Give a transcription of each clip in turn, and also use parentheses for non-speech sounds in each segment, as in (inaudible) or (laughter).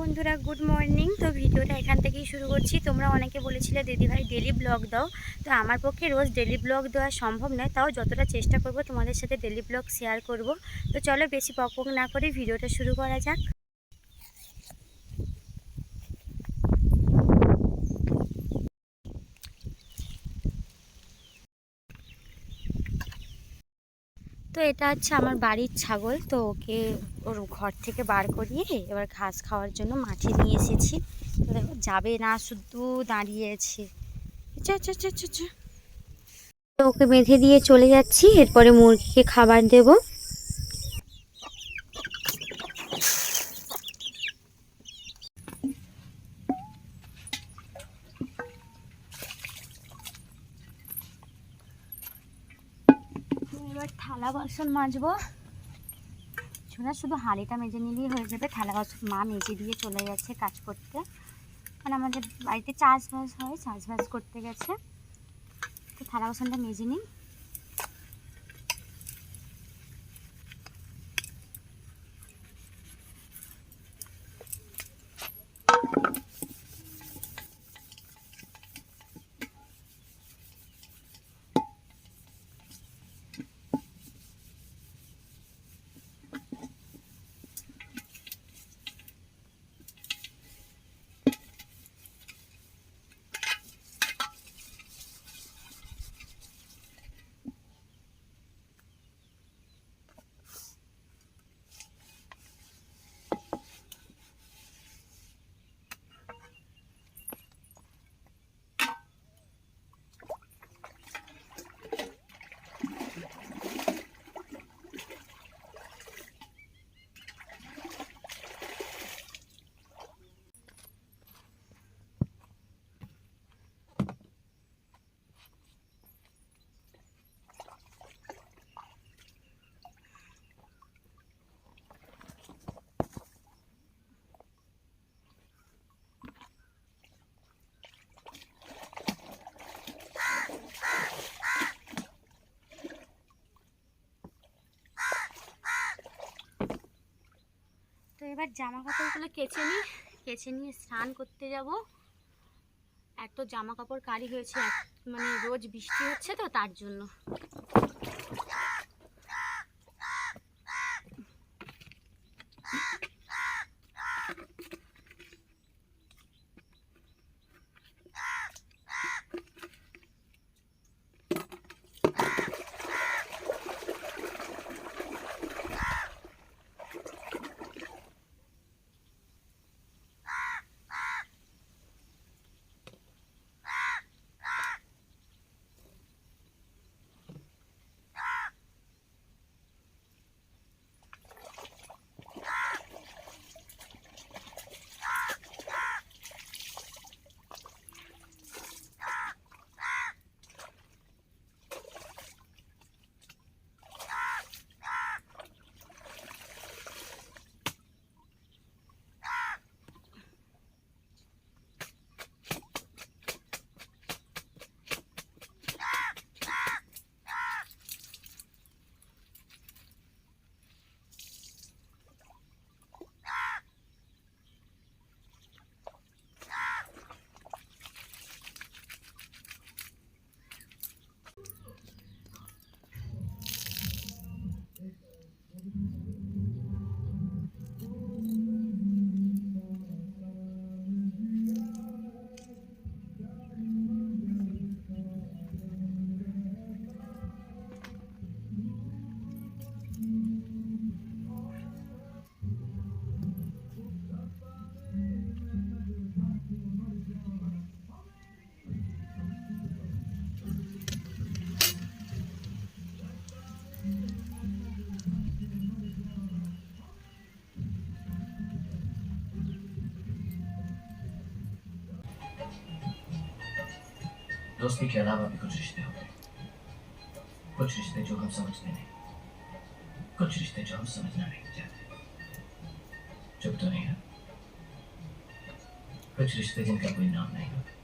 বন্ধুরা good morning তো ভিডিওটা এখান থেকেই শুরু করছি। তোমরা অনেকে বলেছিলে, দিদিভাই ডেলি ব্লগ দাও। তো আমার পক্ষে রোজ ডেলি ব্লগ দেওয়া সম্ভব নয়। তাও যতটা চেষ্টা করব তোমাদের সাথে ডেলি ব্লগ শেয়ার করব। তো চলো বেশি পক পক না করে ভিডিওটা শুরু করা যাক। তো এটা হচ্ছে আমার বাড়ির ছাগল, তো ওকে ওর ঘর থেকে বার করিয়ে এবার ঘাস খাওয়ার জন্য মাঠে নিয়ে এসেছি। দেখো, যাবে না, শুধু দাঁড়িয়েছে তো ওকে বেঁধে দিয়ে চলে যাচ্ছি, এরপরে মুরগিকে খাবার দেব এবার থালা বাসন মাজবো। ছোড়া শুধু হাঁড়িটা মেজে নিলেই হয়ে যাবে। থালা বাসন মা মেজে দিয়ে চলে গেছে কাজ করতে। মানে আমাদের বাড়িতে চাষবাস হয়, চাষবাস করতে গেছে। তো থালা বাসনটা মেজে নিই। এবার জামা কাপড়গুলো কেচে নিই। কেচে নিয়ে স্নান করতে যাব। এত জামা কাপড় কারি হয়েছে মানে রোজ বৃষ্টি হচ্ছে তো তার জন্য। दोस्ती के अलावा भी कुछ रिश्ते? होते हैं कुछ रिश्ते जो हम समझते नहीं। कुछ रिश्ते जो हम समझना नहीं चाहते। चुप तो नहीं है कुछ रिश्ते जिनका कोई नाम नहीं होता।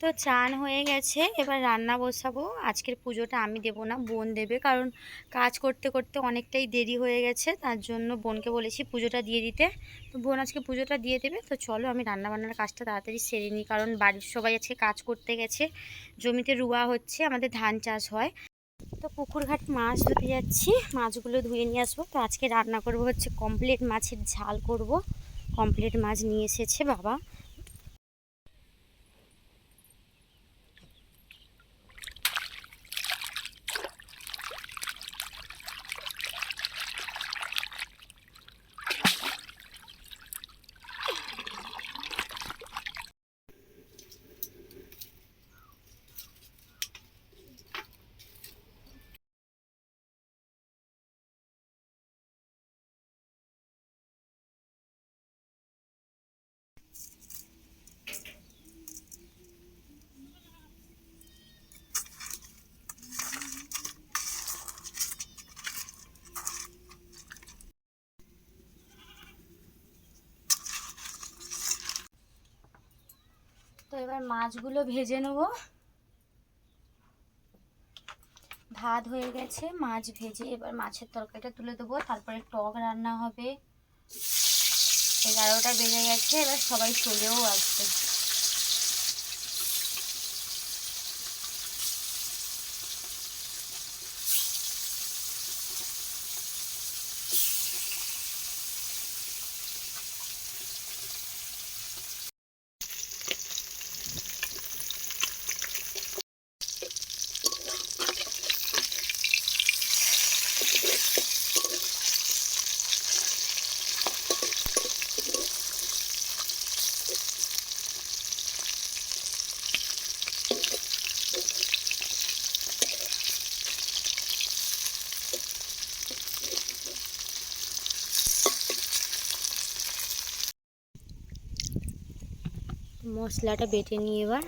তো চান হয়ে গেছে, এবার রান্না বসাবো। আজকের পুজোটা আমি দেব না, বোন দেবে, কারণ কাজ করতে করতে অনেকটাই দেরি হয়ে গেছে, তার জন্য বোনকে বলেছি পুজোটা দিয়ে দিতে। তো বোন আজকে পুজোটা দিয়ে দেবে, তো চলো আমি রান্না বান্নার কাজটা তাড়াতাড়ি সেরে নিই, কারণ বাড়ির সবাই আজকে কাজ করতে গেছে, জমিতে রুয়া হচ্ছে, আমাদের ধান চাষ হয়। তো পুকুর ঘাট মাছ ধুতে যাচ্ছি, মাছগুলো ধুয়ে নিয়ে আসব। তো আজকে রান্না করব হচ্ছে কমপ্লিট মাছের ঝাল করব। কমপ্লিট মাছ নিয়ে এসেছে বাবা। এবার মাছগুলো ভেজে নেব। ভাত হয়ে গেছে, মাছ ভেজে এবার মাছের তরকারিটা তুলে দেবো। তারপরে টক রান্না হবে। এগারোটা বেজে গেছে, এবার সবাই চলেও আসবে। মশলাটা বেটে নিয়ে এবার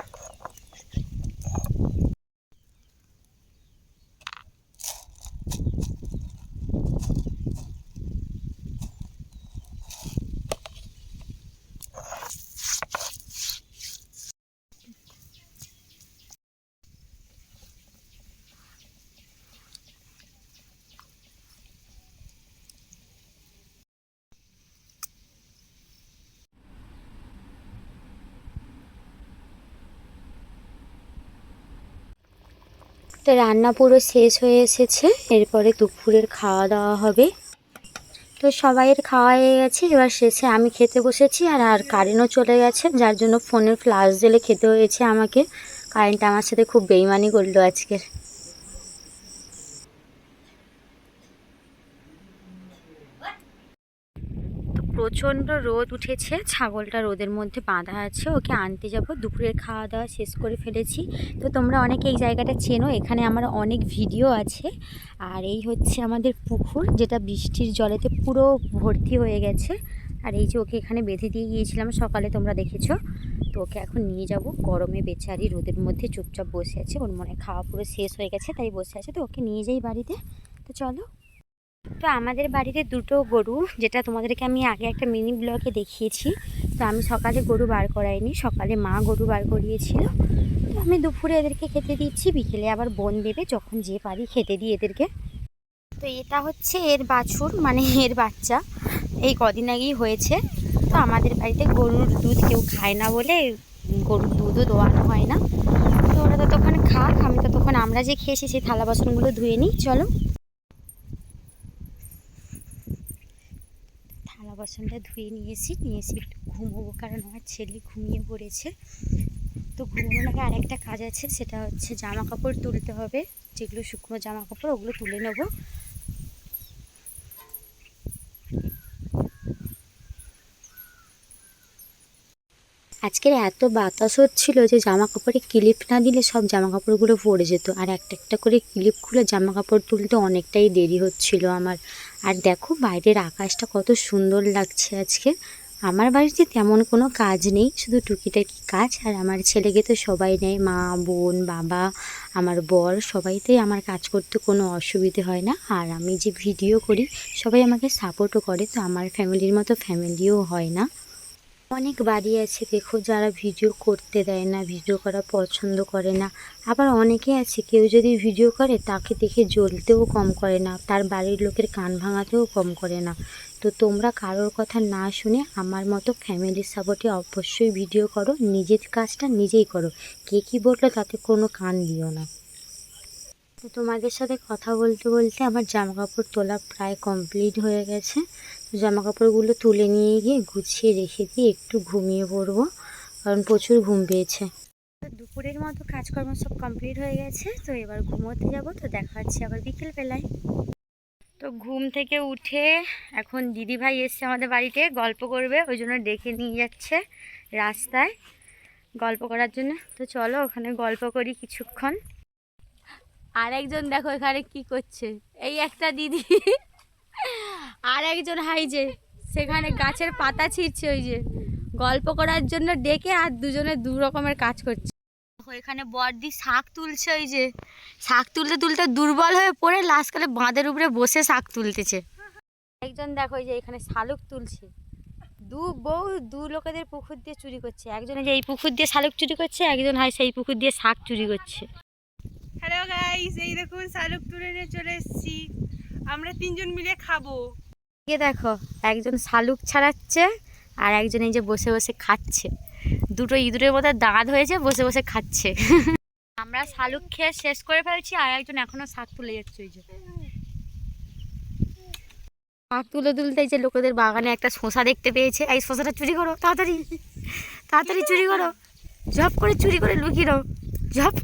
তো রান্না পুরো শেষ হয়ে এসেছে। এরপরে দুপুরের খাওয়া দাওয়া হবে। তো সবাইয়ের খাওয়া হয়ে গেছে, এবার শেষে আমি খেতে বসেছি আর আর কারেন্টও চলে গেছে, যার জন্য ফোনের ফ্লাশ জেলে খেতে হয়েছে আমাকে। কারেন্টটা আমার সাথে খুব বেইমানি করল আজকের। প্রচণ্ড রোদ উঠেছে, ছাগলটা রোদের মধ্যে বাঁধা আছে, ওকে আনতে যাব, দুপুরের খাওয়া দাওয়া শেষ করে ফেলেছি। তো তোমরা অনেকে এই জায়গাটা চেনো, এখানে আমার অনেক ভিডিও আছে। আর এই হচ্ছে আমাদের পুকুর, যেটা বৃষ্টির জলেতে পুরো ভর্তি হয়ে গেছে। আর এই যে ওকে এখানে বেঁধে দিয়ে গিয়েছিলাম, সকালে তোমরা দেখেছ। তো ওকে এখন নিয়ে যাব, গরমে বেচারি রোদের মধ্যে চুপচাপ বসে আছে, ওর মনে খাওয়া পুরো শেষ হয়ে গেছে, তাই বসে আছে। তো ওকে নিয়ে যাই বাড়িতে। তো চলো। তো আমাদের বাড়িতে দুটো গরু, যেটা তোমাদেরকে আমি আগে একটা মিনি ব্লগে দেখিয়েছি। তো আমি সকালে গরু বার করাইনি, সকালে মা গরু বার করিয়েছিল। তো আমি দুপুরে এদেরকে খেতে দিচ্ছি, বিকেলে আবার বোন দেবে, যখন যে পারি খেতে দিই এদেরকে। তো এটা হচ্ছে এর বাছুর মানে এর বাচ্চা। এই কদিন আগেই হয়েছে। তো আমাদের বাড়িতে গরুর দুধ কেউ খায় না বলে গরুর দুধও দোয়ানো হয় না। তো ওরা তো তখন খাক, আমি তো তখন আমরা যে খেয়েছি সেই থালা বাসনগুলো ধুয়ে নিই, চলো থালা বাসনটা ধুয়ে নিয়েছি। নিয়েছি একটু ঘুমোবো, কারণ আমার ছেলে ঘুমিয়ে পড়েছে। তো ঘুমানোর আগে আরেকটা কাজ আছে, সেটা হচ্ছে জামা কাপড় তুলতে হবে। যেগুলো শুকনো জামা কাপড় ওগুলো তুলে নেব। আজকের এত বাতাস হচ্ছিল যে জামা কাপড়ে ক্লিপ না দিলে সব জামা কাপড়গুলো পড়ে যেত। আর একটা একটা করে ক্লিপ খুলে জামা কাপড় তুলতে অনেকটাই দেরি হচ্ছিল আমার। আর দেখো বাইরের আকাশটা কত সুন্দর লাগছে আজকে। আমার বাড়িতে তেমন কোনো কাজ নেই, শুধু টুকিটাকি কাজ। আর আমার ছেলেকে তো সবাই নেয়, মা, বোন, বাবা, আমার বর, সবাইতেই আমার কাজ করতে কোনো অসুবিধে হয় না। আর আমি যে ভিডিও করি, সবাই আমাকে সাপোর্টও করে, তো আমার ফ্যামিলির মতো ফ্যামিলিও হয় না। অনেক বাড়ি আছে দেখো যারা ভিডিও করতে দেয় না ভিডিও করা পছন্দ করে না। আবার অনেকে আছে, কেউ যদি ভিডিও করে তাকে দেখে জ্বলতেও কম করে না, তার বাড়ির লোকের কান ভাঙাতেও কম করে না। তো তোমরা কারোর কথা না শুনে আমার মতো ফ্যামিলির সাপোর্টে অবশ্যই ভিডিও করো, নিজের কাজটা নিজেই করো। কে কী বলল তাতে কোনো কান দিও না। তো তোমাদের সাথে কথা বলতে বলতে আমার জামা কাপড় তোলা প্রায় কমপ্লিট হয়ে গেছে। জামা কাপড়গুলো তুলে নিয়ে গিয়ে গুছিয়ে রেখে দিয়ে একটু ঘুমিয়ে পড়ব কারণ প্রচুর ঘুম পেয়েছে। দুপুরের মতো কাজকর্ম সব কমপ্লিট হয়ে গেছে তো এবার ঘুমোতে যাব তো দেখা হচ্ছে আবার বিকেল বেলায়। তো ঘুম থেকে উঠে এখন দিদি ভাই এসছে আমাদের বাড়িতে গল্প করবে ওই জন্য ডেকে নিয়ে যাচ্ছে রাস্তায় গল্প করার জন্য। তো চলো ওখানে গল্প করি কিছুক্ষণ। আর একজন দেখো এখানে কি করছে। এই একটা দিদি। আর একজন হাই যে, সেখানে গাছের পাতা ছিঁড়ছে ওই যে। গল্প করার জন্য ডেকে আর দুজনে দু রকমের কাজ করছে। এখানে বর্দি শাক তুলছে ওই যে। শাক তুলতে তুলতে দুর্বল হয়ে পড়ে, লাস্টকালে বাঁধের উপরে বসে শাক তুলতেছে। একজন দেখো যে, এখানে শালুক তুলছে। দু বউ দু লোকেদের পুকুর দিয়ে চুরি করছে। একজন যে, এই পুকুর দিয়ে শালুক চুরি করছে, একজন হয় সেই পুকুর দিয়ে শাক চুরি করছে। হ্যালো গাইস এই দেখুন, শালুক তুলে নিয়ে চলে এসেছি। আমরা তিনজন মিলে খাব। এ দেখো, একজন শালুক ছাড়াচ্ছে আর একজন এই যে বসে বসে খাচ্ছে। দুটো ইঁদুরের মতো দাঁত হয়েছে, বসে বসে খাচ্ছে। (laughs) আমরা শালুক খেয়ে শেষ করে ফেলছি আর একজন এখনও শাক তুলে যাচ্ছে ওই যে। শাক তুলে তুলতে যে লোকেদের বাগানে একটা শশা দেখতে পেয়েছে। এই শশাটা চুরি করো, তাড়াতাড়ি। তাড়াতাড়ি চুরি করো। ঝপ করে চুরি করে লুকিয়ে দাও ঝপ।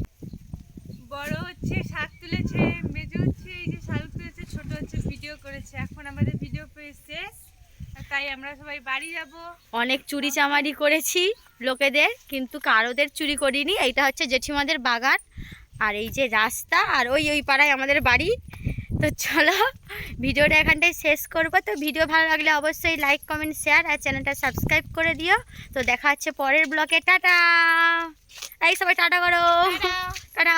বড় হচ্ছে, শাক তুলেছে মেজো হচ্ছে এই যে শালুক তুলেছে ছোট হচ্ছে ভিডিও করেছে এখন আমাদের ভিডিও পেয়ে শেষ তাই আমরা সবাই বাড়ি যাব। অনেক চুরি চামারি করেছি লোকেদের কিন্তু কারোদের চুরি করিনি এইটা হচ্ছে জেঠিমাদের বাগান আর এই যে রাস্তা আর ওই ওই পাড়ায় আমাদের বাড়ি। তো চলো ভিডিওটা এখানটায় শেষ করব। তো ভিডিও ভালো লাগলে অবশ্যই লাইক কমেন্ট শেয়ার আর চ্যানেলটা সাবস্ক্রাইব করে দিও। তো দেখা হচ্ছে পরের ব্লগে টাটা! এই সবাই টাটা করো। টাটা!